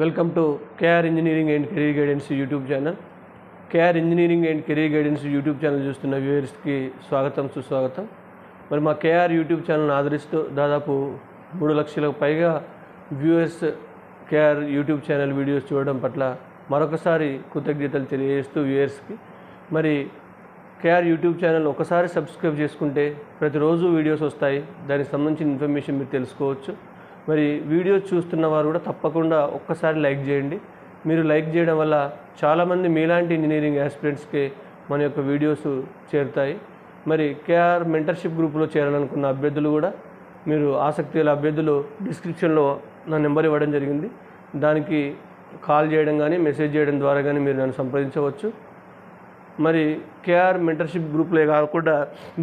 Welcome to KR engineering and career guidance YouTube channel KR engineering and career guidance YouTube channel చూస్తున్న వ్యూవర్స్కి స్వాగతం సుస్వాగతం. మరి మా కేఆర్ యూట్యూబ్ ఛానల్ని ఆదరిస్తూ దాదాపు మూడు లక్షలకు పైగా viewers KR YouTube channel videos చూడడం పట్ల మరొకసారి కృతజ్ఞతలు తెలియజేస్తూ వ్యూయర్స్కి మరి కేఆర్ యూట్యూబ్ ఛానల్ ఒకసారి సబ్స్క్రైబ్ చేసుకుంటే ప్రతిరోజు వీడియోస్ వస్తాయి. దానికి సంబంధించిన ఇన్ఫర్మేషన్ మీరు తెలుసుకోవచ్చు. మరి వీడియోస్ చూస్తున్న వారు కూడా తప్పకుండా ఒక్కసారి లైక్ చేయండి. మీరు లైక్ చేయడం వల్ల చాలామంది మీలాంటి ఇంజనీరింగ్ యాస్పిరెంట్స్కి మన యొక్క వీడియోస్ చేరుతాయి. మరి కేఆర్ మెంటర్షిప్ గ్రూప్లో చేరాలనుకున్న అభ్యర్థులు కూడా మీరు ఆసక్తి గల అభ్యర్థులు డిస్క్రిప్షన్లో నా నెంబర్ ఇవ్వడం జరిగింది. దానికి కాల్ చేయడం కానీ మెసేజ్ చేయడం ద్వారా కానీ మీరు నన్ను సంప్రదించవచ్చు. మరి కేఆర్ మెంటర్షిప్ గ్రూప్లే కాకుండా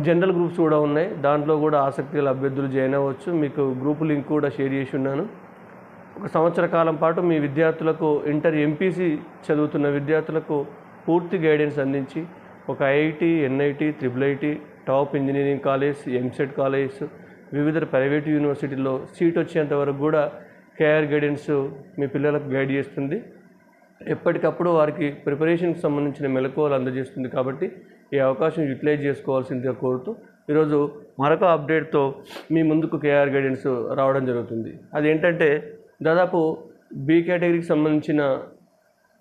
జనరల్ గ్రూప్స్ కూడా ఉన్నాయి. దాంట్లో కూడా ఆసక్తి గల అభ్యర్థులు జాయిన్ అవ్వచ్చు. మీకు గ్రూప్ లింక్ కూడా షేర్ చేసి ఉన్నాను. ఒక సంవత్సర కాలం పాటు మీ విద్యార్థులకు ఇంటర్ ఎంపీసీ చదువుతున్న విద్యార్థులకు పూర్తి గైడెన్స్ అందించి ఒక IIT NIT triple IT top engineering college EAMCET college వివిధ ప్రైవేట్ యూనివర్సిటీల్లో సీట్ వచ్చేంత వరకు కూడా కేఆర్ గైడెన్స్ మీ పిల్లలకు గైడ్ చేస్తుంది. ఎప్పటికప్పుడు వారికి ప్రిపరేషన్కి సంబంధించిన మెలకువలు అందజేస్తుంది కాబట్టి ఈ అవకాశం యూటిలైజ్ చేసుకోవాల్సిందిగా కోరుతూ ఈరోజు మరొక అప్డేట్తో మీ ముందుకు కేఆర్ గైడెన్స్ రావడం జరుగుతుంది. అదేంటంటే దాదాపు బి కేటగిరీకి సంబంధించిన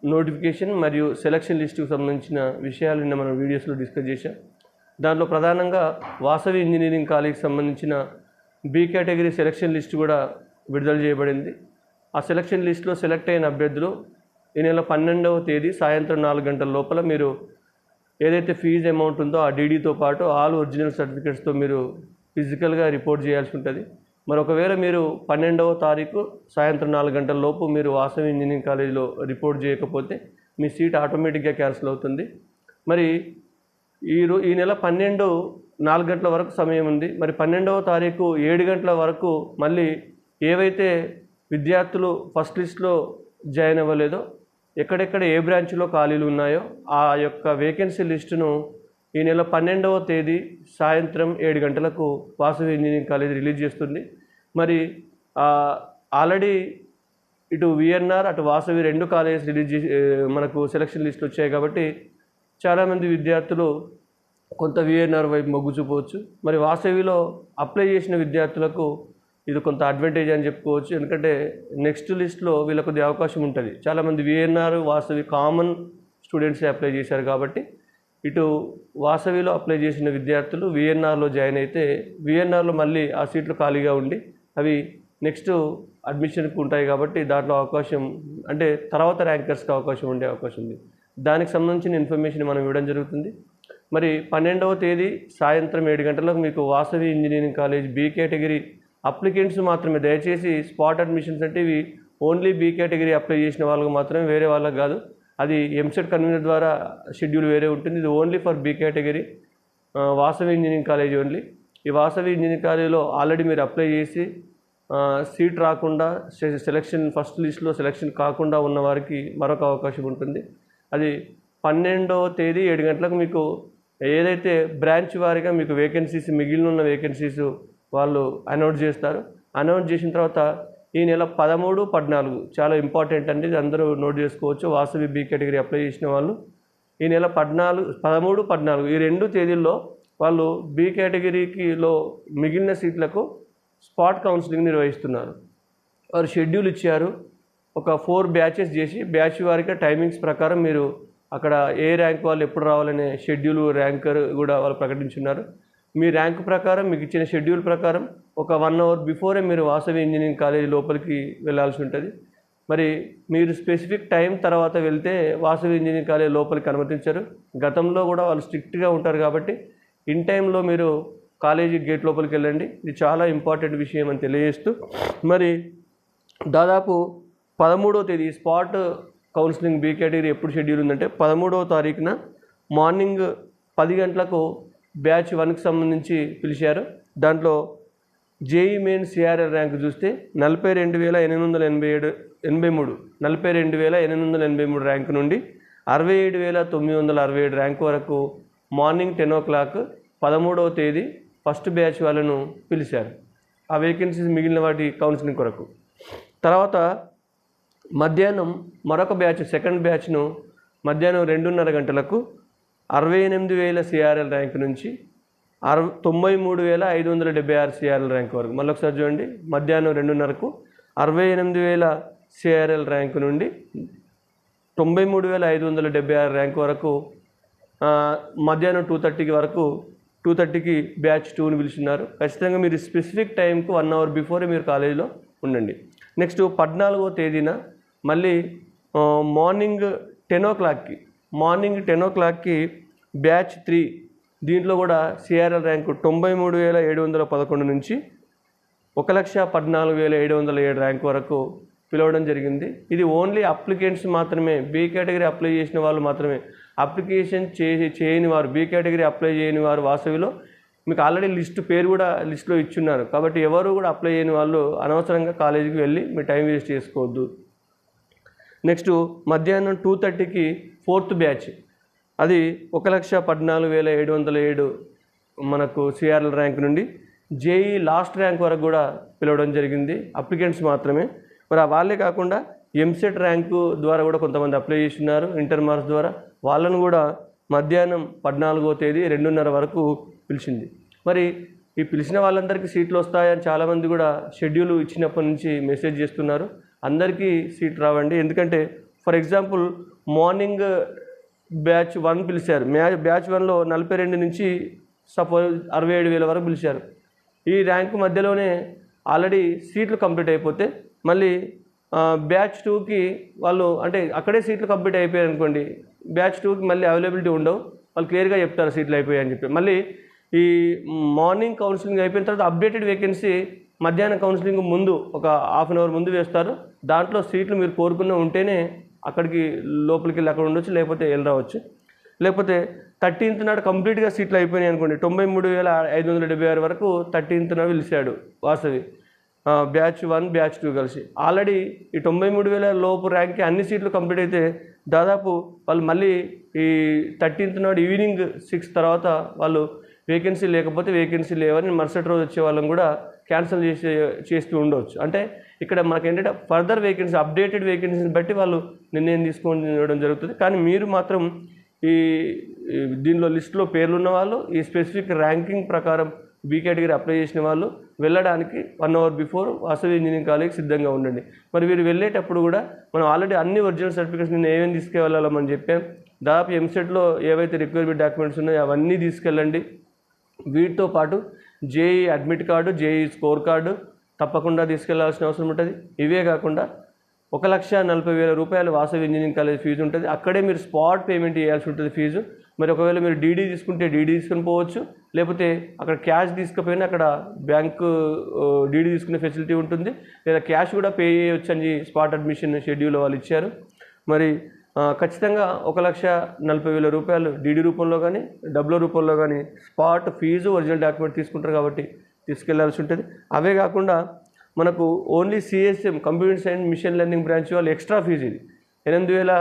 నోటిఫికేషన్ మరియు సెలక్షన్ లిస్టుకు సంబంధించిన విషయాలు నిన్న మనం వీడియోస్లో డిస్కస్ చేశాం. దాంట్లో ప్రధానంగా వాసవి ఇంజనీరింగ్ కాలేజీకి సంబంధించిన బి కేటగిరీ సెలక్షన్ లిస్ట్ కూడా విడుదల చేయబడింది. ఆ సెలక్షన్ లిస్టులో సెలెక్ట్ అయిన అభ్యర్థులు ఈ నెల పన్నెండవ తేదీ సాయంత్రం నాలుగు గంటల లోపల మీరు ఏదైతే ఫీజు అమౌంట్ ఉందో ఆ డీడీతో పాటు ఆల్ ఒరిజినల్ సర్టిఫికేట్స్తో మీరు ఫిజికల్గా రిపోర్ట్ చేయాల్సి ఉంటుంది. మరి ఒకవేళ మీరు పన్నెండవ తారీఖు సాయంత్రం నాలుగు గంటల లోపు మీరు వాసవి ఇంజనీరింగ్ కాలేజీలో రిపోర్ట్ చేయకపోతే మీ సీట్ ఆటోమేటిక్గా క్యాన్సిల్ అవుతుంది. మరి ఈ రో ఈ నెల పన్నెండు నాలుగు గంటల వరకు సమయం ఉంది. మరి పన్నెండవ తారీఖు ఏడు గంటల వరకు మళ్ళీ ఏవైతే విద్యార్థులు ఫస్ట్ లిస్ట్లో జాయిన్ అవ్వలేదో ఎక్కడెక్కడ ఏ బ్రాంచ్లో ఖాళీలు ఉన్నాయో ఆ యొక్క వేకెన్సీ లిస్టును ఈ నెల పన్నెండవ తేదీ సాయంత్రం ఏడు గంటలకు వాసవి ఇంజనీరింగ్ కాలేజ్ రిలీజ్ చేస్తుంది. మరి ఆల్రెడీ ఇటు విఎన్ఆర్ అటు వాసవి రెండు కాలేజెస్ రిలీజ్ మనకు సెలక్షన్ లిస్ట్ వచ్చాయి కాబట్టి చాలామంది విద్యార్థులు కొంత విఎన్ఆర్ వైపు మొగ్గు చూపవచ్చు. మరి వాసవిలో అప్లై చేసిన విద్యార్థులకు ఇది కొంత అడ్వాంటేజ్ అని చెప్పుకోవచ్చు. ఎందుకంటే నెక్స్ట్ లిస్ట్లో వీళ్ళకు కొద్ది అవకాశం ఉంటుంది. చాలామంది విఎన్ఆర్ వాసవి కామన్ స్టూడెంట్సే అప్లై చేశారు కాబట్టి ఇటు వాసవిలో అప్లై చేసిన విద్యార్థులు విఎన్ఆర్లో జాయిన్ అయితే విఎన్ఆర్లో మళ్ళీ ఆ సీట్లు ఖాళీగా ఉండి అవి నెక్స్ట్ అడ్మిషన్కి ఉంటాయి కాబట్టి దాంట్లో అవకాశం అంటే తర్వాత ర్యాంకర్స్కి అవకాశం ఉండే అవకాశం ఉంది. దానికి సంబంధించిన ఇన్ఫర్మేషన్ మనం ఇవ్వడం జరుగుతుంది. మరి పన్నెండవ తేదీ సాయంత్రం ఏడు గంటలకు మీకు Vasavi engineering college B category applicants మాత్రమే. దయచేసి స్పాట్ అడ్మిషన్స్ అంటే ఇవి ఓన్లీ బీ కేటగిరీ అప్లై చేసిన వాళ్ళకు మాత్రమే వేరే వాళ్ళకి కాదు. అది ఎంసెట్ కన్వీనర్ ద్వారా షెడ్యూల్ వేరే ఉంటుంది. ఇది only for B category Vasavi engineering college only. ఈ వాసవి ఇంజనీరింగ్ కాలేజీలో ఆల్రెడీ మీరు అప్లై చేసి సీట్ రాకుండా సెలక్షన్ ఫస్ట్ లిస్ట్లో సెలక్షన్ కాకుండా ఉన్న వారికి మరొక అవకాశం ఉంటుంది. అది పన్నెండవ తేదీ ఏడు గంటలకు మీకు ఏదైతే బ్రాంచ్ వారిగా మీకు వేకెన్సీస్ మిగిలిన ఉన్న వేకెన్సీస్ వాళ్ళు అనౌన్స్ చేస్తారు. అనౌన్స్ చేసిన తర్వాత ఈ నెల పదమూడు పద్నాలుగు చాలా ఇంపార్టెంట్ అండి. అందరూ నోట్ చేసుకోవచ్చు. వాసవి బి కేటగిరీ అప్లై చేసిన వాళ్ళు. ఈ నెల పద్నాలుగు పదమూడు పద్నాలుగు ఈ రెండు తేదీల్లో వాళ్ళు బి కేటగిరీకిలో మిగిలిన సీట్లకు స్పాట్ కౌన్సిలింగ్ నిర్వహిస్తున్నారు. వారు షెడ్యూల్ ఇచ్చారు. ఒక ఫోర్ బ్యాచెస్ చేసి బ్యాచ్ వారికి టైమింగ్స్ ప్రకారం మీరు అక్కడ ఏ ర్యాంక్ వాళ్ళు ఎప్పుడు రావాలనే షెడ్యూల్ ర్యాంకర్ కూడా వాళ్ళు ప్రకటించున్నారు. మీ ర్యాంక్ ప్రకారం మీకు ఇచ్చిన షెడ్యూల్ ప్రకారం ఒక వన్ అవర్ బిఫోరే మీరు వాసవి ఇంజనీరింగ్ కాలేజ్ లోపలికి వెళ్ళాల్సి ఉంటుంది. మరి మీరు స్పెసిఫిక్ టైం తర్వాత వెళ్తే వాసవి ఇంజనీరింగ్ కాలేజ్ లోపలికి అనుమతించారు. గతంలో కూడా వాళ్ళు స్ట్రిక్ట్గా ఉంటారు కాబట్టి ఇన్ టైంలో మీరు కాలేజీ గేట్ లోపలికి వెళ్ళండి. ఇది చాలా ఇంపార్టెంట్ విషయం అని తెలియజేస్తూ మరి దాదాపు పదమూడవ తేదీ స్పాట్ కౌన్సిలింగ్ బీ కేటగిరీ ఎప్పుడు షెడ్యూల్ ఉందంటే పదమూడవ తారీఖున మార్నింగ్ పది గంటలకు బ్యాచ్ వన్కి సంబంధించి పిలిచారు. దాంట్లో జేఈ మెయిన్ సిఆర్ఎల్ ర్యాంక్ చూస్తే నలభై రెండు వేల ఎనిమిది వందల ఎనభై ఏడు ఎనభై మూడు నలభై రెండు వేల ఎనిమిది వందల ఎనభై మూడు ర్యాంక్ నుండి అరవై ఏడు వేల తొమ్మిది వందల అరవై ఏడు ర్యాంక్ వరకు మార్నింగ్ టెన్ ఓ క్లాక్ పదమూడవ తేదీ ఫస్ట్ బ్యాచ్ వాళ్ళను పిలిచారు. ఆ వేకెన్సీస్ మిగిలిన వాటి కౌన్సిలింగ్ కొరకు. తర్వాత మధ్యాహ్నం మరొక బ్యాచ్ సెకండ్ బ్యాచ్ను మధ్యాహ్నం రెండున్నర గంటలకు అరవై ఎనిమిది వేల సిఆర్ఎల్ ర్యాంక్ నుంచి అరవ తొంభై మూడు వేల ఐదు వందల డెబ్బై ఆరు సిఆర్ఎల్ ర్యాంక్ వరకు. మళ్ళీ ఒకసారి చూడండి మధ్యాహ్నం రెండున్నరకు అరవై ఎనిమిది వేల సిఆర్ఎల్ ర్యాంక్ నుండి తొంభై మూడు వేల ఐదు వందల డెబ్బై ఆరు ర్యాంక్ వరకు మధ్యాహ్నం టూ థర్టీకి వరకు టూ థర్టీకి బ్యాచ్ టూని పిలిచినారు. ఖచ్చితంగా మీరు స్పెసిఫిక్ టైంకు వన్ అవర్ బిఫోరే మీరు కాలేజీలో ఉండండి. నెక్స్ట్ పద్నాలుగో తేదీన మళ్ళీ మార్నింగ్ టెన్ ఓ క్లాక్కి మార్నింగ్ టెన్ ఓ క్లాక్కి బ్యాచ్ త్రీ. దీంట్లో కూడా సిఆర్ఎల్ ర్యాంకు తొంభై మూడు వేల ఏడు వందల పదకొండు నుంచి ఒక లక్ష పద్నాలుగు వేల ఏడు వందల ఏడు ర్యాంక్ వరకు పిలవడం జరిగింది. ఇది ఓన్లీ అప్లికెంట్స్ మాత్రమే. బి కేటగిరీ అప్లై చేసిన వాళ్ళు మాత్రమే. అప్లికేషన్ చేసి చేయని వారు బి కేటగిరీ అప్లై చేయని వారు వాసవిలో మీకు ఆల్రెడీ లిస్ట్ పేరు కూడా లిస్ట్లో ఇచ్చున్నారు. కాబట్టి ఎవరు కూడా అప్లై చేయని వాళ్ళు అనవసరంగా కాలేజీకి వెళ్ళి మీ టైం వేస్ట్ చేసుకోవద్దు. నెక్స్ట్ మధ్యాహ్నం టూ థర్టీకి ఫోర్త్ బ్యాచ్ అది ఒక లక్ష పద్నాలుగు వేల ఏడు వందల ఏడు మనకు సిఆర్ఎల్ ర్యాంక్ నుండి జేఈ లాస్ట్ ర్యాంక్ వరకు కూడా పిలవడం జరిగింది. అప్లికెంట్స్ మాత్రమే. మరి ఆ వాళ్ళే కాకుండా ఎంసెట్ ర్యాంకు ద్వారా కూడా కొంతమంది అప్లై చేస్తున్నారు. ఇంటర్ మార్క్స్ ద్వారా వాళ్ళను కూడా మధ్యాహ్నం పద్నాలుగో తేదీ రెండున్నర వరకు పిలిచింది. మరి ఈ పిలిచిన వాళ్ళందరికీ సీట్లు వస్తాయని చాలామంది కూడా షెడ్యూల్ ఇచ్చినప్పటి నుంచి మెసేజ్ చేస్తున్నారు. అందరికీ సీట్ రావండి. ఎందుకంటే for example morning batch one పిలిచారు. మ్యా బ్యాచ్ వన్లో నలభై రెండు నుంచి సపోజ్ అరవై ఏడు వేల వరకు పిలిచారు. ఈ ర్యాంక్ మధ్యలోనే ఆల్రెడీ సీట్లు కంప్లీట్ అయిపోతే మళ్ళీ బ్యాచ్ టూకి వాళ్ళు అంటే అక్కడే సీట్లు కంప్లీట్ అయిపోయారు అనుకోండి బ్యాచ్ టూకి మళ్ళీ అవైలబిలిటీ ఉండవు. వాళ్ళు క్లియర్గా చెప్తారు సీట్లు అయిపోయాయి అని చెప్పి. మళ్ళీ ఈ మార్నింగ్ కౌన్సిలింగ్ అయిపోయిన తర్వాత అప్డేటెడ్ వేకెన్సీ మధ్యాహ్నం కౌన్సిలింగ్ ముందు ఒక హాఫ్ అన్ అవర్ ముందు వేస్తారు. దాంట్లో సీట్లు మీరు కోరుకున్న ఉంటేనే అక్కడికి లోపలికి వెళ్ళి అక్కడ ఉండొచ్చు లేకపోతే వెళ్ళి రావచ్చు. లేకపోతే థర్టీన్త్ నాడు కంప్లీట్గా సీట్లు అయిపోయినాయి అనుకోండి. తొంభై మూడు వేల ఐదు వందల డెబ్బై ఆరు వరకు థర్టీన్త్ నాడు పిలిచాడు Vasavi. Batch one batch two కలిసి. ఆల్రెడీ ఈ తొంభై మూడు వేల లోపు ర్యాంక్కి అన్ని సీట్లు కంప్లీట్ అయితే దాదాపు వాళ్ళు మళ్ళీ ఈ థర్టీన్త్ నాడు ఈవినింగ్ సిక్స్ తర్వాత వాళ్ళు వేకెన్సీ లేకపోతే వేకెన్సీ లేవని మరుసటి రోజు వచ్చే వాళ్ళని కూడా క్యాన్సిల్ చేసే చేస్తూ ఉండవచ్చు అంటే ఇక్కడ మనకి ఏంటంటే ఫర్దర్ వేకెన్సీ అప్డేటెడ్ వేకెన్సీని బట్టి వాళ్ళు నిర్ణయం తీసుకొని ఇవ్వడం జరుగుతుంది. కానీ మీరు మాత్రం ఈ దీనిలో లిస్టులో పేర్లున్న వాళ్ళు ఈ స్పెసిఫిక్ ర్యాంకింగ్ ప్రకారం బీ కేటగిరీ అప్లై చేసిన వాళ్ళు వెళ్ళడానికి one hour before Vasavi engineering college సిద్ధంగా ఉండండి. మరి వీరు వెళ్ళేటప్పుడు కూడా మనం ఆల్రెడీ అన్ని ఒరిజినల్ సర్టిఫికేట్స్ నేను ఏమేమి తీసుకెళ్ళాలో మనం చెప్పాం. దాదాపు ఎంసెట్లో ఏవైతే రిక్వైర్మెంట్ డాక్యుమెంట్స్ ఉన్నాయో అవన్నీ తీసుకెళ్ళండి. వీటితో పాటు JEE admit card JEE score card తప్పకుండా తీసుకెళ్ళాల్సిన అవసరం ఉంటుంది. ఇవే కాకుండా ఒక లక్ష నలభై వేల రూపాయలు వాసవి ఇంజనీరింగ్ కాలేజ్ ఫీజు ఉంటుంది. అక్కడే మీరు స్పాట్ పేమెంట్ చేయాల్సి ఉంటుంది ఫీజు. మరి ఒకవేళ మీరు డీడీ తీసుకుంటే డీడీ తీసుకుని పోవచ్చు. లేకపోతే అక్కడ క్యాష్ తీసుకుపోయినా అక్కడ బ్యాంకు డీడీ తీసుకునే ఫెసిలిటీ ఉంటుంది. లేదా క్యాష్ కూడా పే చేయవచ్చు అని స్పాట్ అడ్మిషన్ షెడ్యూల్ వాళ్ళు ఇచ్చారు. మరి ఖచ్చితంగా ఒక లక్ష నలభై వేల రూపాయలు డీడీ రూపంలో కానీ డబ్బుల రూపంలో కానీ స్పాట్ ఫీజు ఒరిజినల్ డాక్యుమెంట్ తీసుకుంటారు కాబట్టి తీసుకెళ్ళాల్సి ఉంటుంది. అవే కాకుండా మనకు only CSM computer science machine learning branch వాళ్ళు ఎక్స్ట్రా ఫీజు ఇది. ఎనిమిది వేల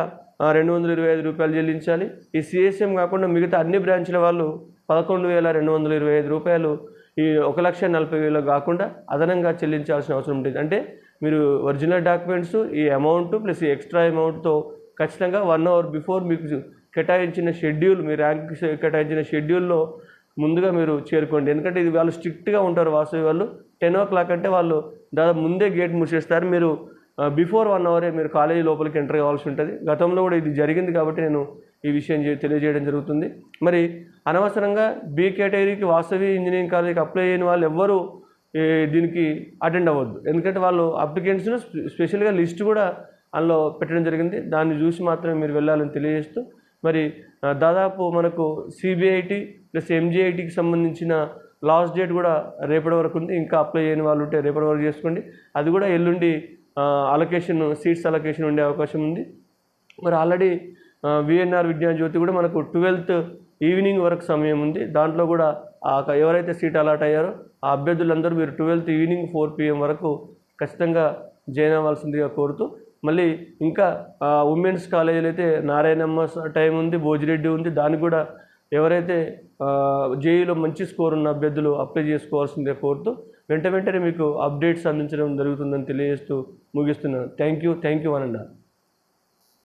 రెండు వందల ఇరవై ఐదు రూపాయలు చెల్లించాలి. ఈ సిఎస్ఎం కాకుండా మిగతా అన్ని బ్రాంచ్ల వాళ్ళు పదకొండు వేల రెండు వందల ఇరవై ఐదు రూపాయలు ఈ ఒక లక్ష నలభై వేలు కాకుండా అదనంగా చెల్లించాల్సిన అవసరం ఉంటుంది. అంటే మీరు ఒరిజినల్ డాక్యుమెంట్స్ ఈ అమౌంట్ ప్లస్ ఈ ఎక్స్ట్రా అమౌంట్తో ఖచ్చితంగా వన్ అవర్ బిఫోర్ మీకు కేటాయించిన షెడ్యూల్ మీ ర్యాంక్ కేటాయించిన షెడ్యూల్లో ముందుగా మీరు చేరుకోండి. ఎందుకంటే ఇది వాళ్ళు స్ట్రిక్ట్గా ఉంటారు వాసవి వాళ్ళు. టెన్ ఓ క్లాక్ అంటే వాళ్ళు దాదాపు ముందే గేట్ మూసేస్తారు. మీరు బిఫోర్ వన్ అవరే మీరు కాలేజీ లోపలికి ఎంటర్ కావాల్సి ఉంటుంది. గతంలో కూడా ఇది జరిగింది కాబట్టి నేను ఈ విషయం తెలియజేయడం జరుగుతుంది. మరి అనవసరంగా బీ కేటగిరీకి వాసవి ఇంజనీరింగ్ కాలేజీకి అప్లై అయిన వాళ్ళు ఎవ్వరూ దీనికి అటెండ్ అవ్వద్దు. ఎందుకంటే వాళ్ళు అప్లికెంట్స్ను స్పెషల్గా లిస్ట్ కూడా అందులో పెట్టడం జరిగింది. దాన్ని చూసి మాత్రమే మీరు వెళ్ళాలని తెలియజేస్తూ మరి దాదాపు మనకు సిబిఐటి ప్లస్ ఎంజిఐటికి సంబంధించిన లాస్ట్ డేట్ కూడా రేపటి వరకు ఉంది. ఇంకా అప్లై చేయని వాళ్ళు ఉంటే రేపటి వరకు చేసుకోండి. అది కూడా ఎల్లుండి అలొకేషన్ సీట్స్ అలొకేషన్ ఉండే అవకాశం ఉంది. మరి ఆల్రెడీ విఎన్ఆర్ విజ్ఞాన జ్యోతి కూడా మనకు ట్వెల్త్ ఈవినింగ్ వరకు సమయం ఉంది. దాంట్లో కూడా ఆ క- ఎవరైతే సీట్ అలాట్ అయ్యారో ఆ అభ్యర్థులందరూ మీరు ట్వెల్త్ ఈవినింగ్ ఫోర్ పిఎం వరకు ఖచ్చితంగా జాయిన్ అవ్వాల్సిందిగా కోరుతూ మళ్ళీ ఇంకా ఉమెన్స్ కాలేజీలు అయితే నారాయణమ్మ టైం ఉంది భోజిరెడ్డి ఉంది. దానికి కూడా ఎవరైతే జేఈలో మంచి స్కోర్ ఉన్న అభ్యర్థులు అప్లై చేసుకోవాల్సిందే కోరుతూ వెంట వెంటనే మీకు అప్డేట్స్ అందించడం జరుగుతుందని తెలియజేస్తూ ముగిస్తున్నాను. Thank you thank you అనండా